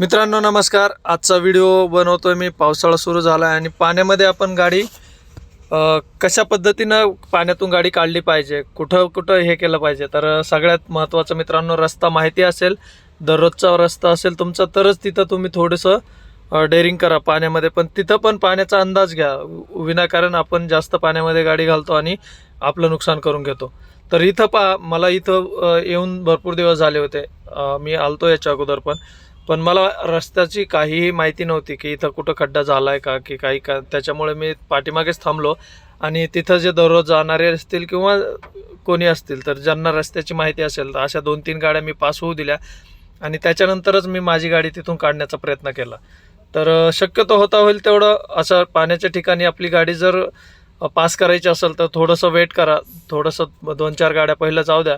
मित्रांनो नमस्कार. आजचा व्हिडिओ बनवतोय मी. पावसाळा सुरू झाला आहे आणि पाण्यामध्ये आपण गाडी अ, कशा पद्धतीनं पाण्यातून गाडी काढली पाहिजे? कुठं कुठं हे केलं पाहिजे? तर सगळ्यात महत्त्वाचं मित्रांनो रस्ता माहिती असेल दररोजचा रस्ता असेल तुमचा तरच तिथं तुम्ही थोडंसं डेअरिंग करा पाण्यामध्ये. पण तिथं पण पाण्याचा अंदाज घ्या. विनाकारण आपण जास्त पाण्यामध्ये गाडी घालतो आणि आपलं नुकसान करून घेतो. तर इथं पा मला इथं अ, येऊन भरपूर दिवस झाले होते. अ, मी आलतो याच्या अगोदर पण. पण मला रस्त्याची काहीही माहिती नव्हती की इथं कुठं खड्डा झाला आहे का की काही का त्याच्यामुळे मी पाठीमागेच थांबलो. आणि तिथं जे दररोज जाणारे असतील किंवा कोणी असतील तर ज्यांना रस्त्याची माहिती असेल तर अशा दोन तीन गाड्या मी पास होऊ दिल्या. आणि त्याच्यानंतरच मी माझी गाडी तिथून काढण्याचा प्रयत्न केला. तर शक्यतो होता होईल तेवढं असं पाण्याच्या ठिकाणी आपली गाडी जर पास करायची असेल तर थोडंसं वेट करा. थोडंसं दोन चार गाड्या पहिलं जाऊ द्या.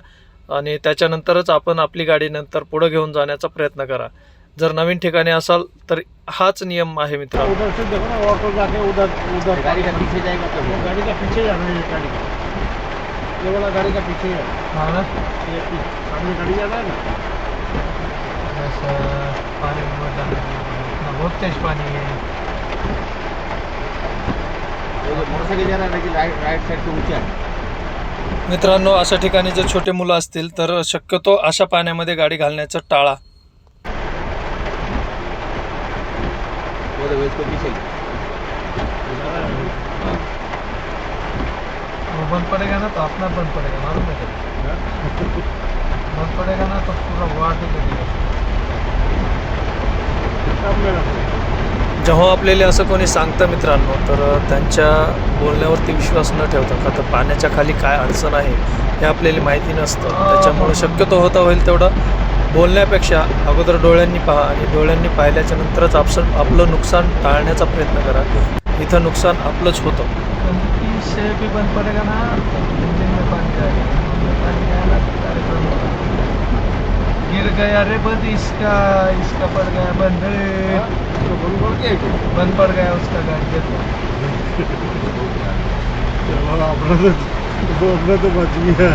आणि त्याच्यानंतरच आपण आपली गाडी नंतर पुढं घेऊन जाण्याचा प्रयत्न करा. जर नवीन ठिकाणी असाल तर हाच नियम आहे मित्र मित्रांनो अशा ठिकाणी जर छोटे मुलं असतील तर शक्यतो अशा पाण्यामध्ये गाडी घालण्याचा टाळा. वो देखो इसको पीछे बंद पडेगा ना तो अपना बंद पडेगा मालूम है बंद पडेगा ना तो पूरा वाट सामने रखो जेव्हा आपल्याला असं कोणी सांगतं मित्रांनो तर त्यांच्या बोलण्यावरती विश्वास न ठेवता का तर पाण्याच्या खाली काय अडचण आहे हे आपल्याला माहिती नसतं. त्याच्यामुळे शक्यतो होता होईल तेवढं. बोलण्यापेक्षा अगोदर डोळ्यांनी पहा आणि डोळ्यांनी पाहिल्याच्या नंतरच आपलं आपलं नुकसान टाळण्याचा प्रयत्न करा. इथं नुकसान आपलंच होतं. बंद ना गिर गया रे बंद इसका इसका पड़ गया बंद रे बोल बोल बंद पड़ गया उसका गाड़ी चलो अपना तो अपना तो बच गया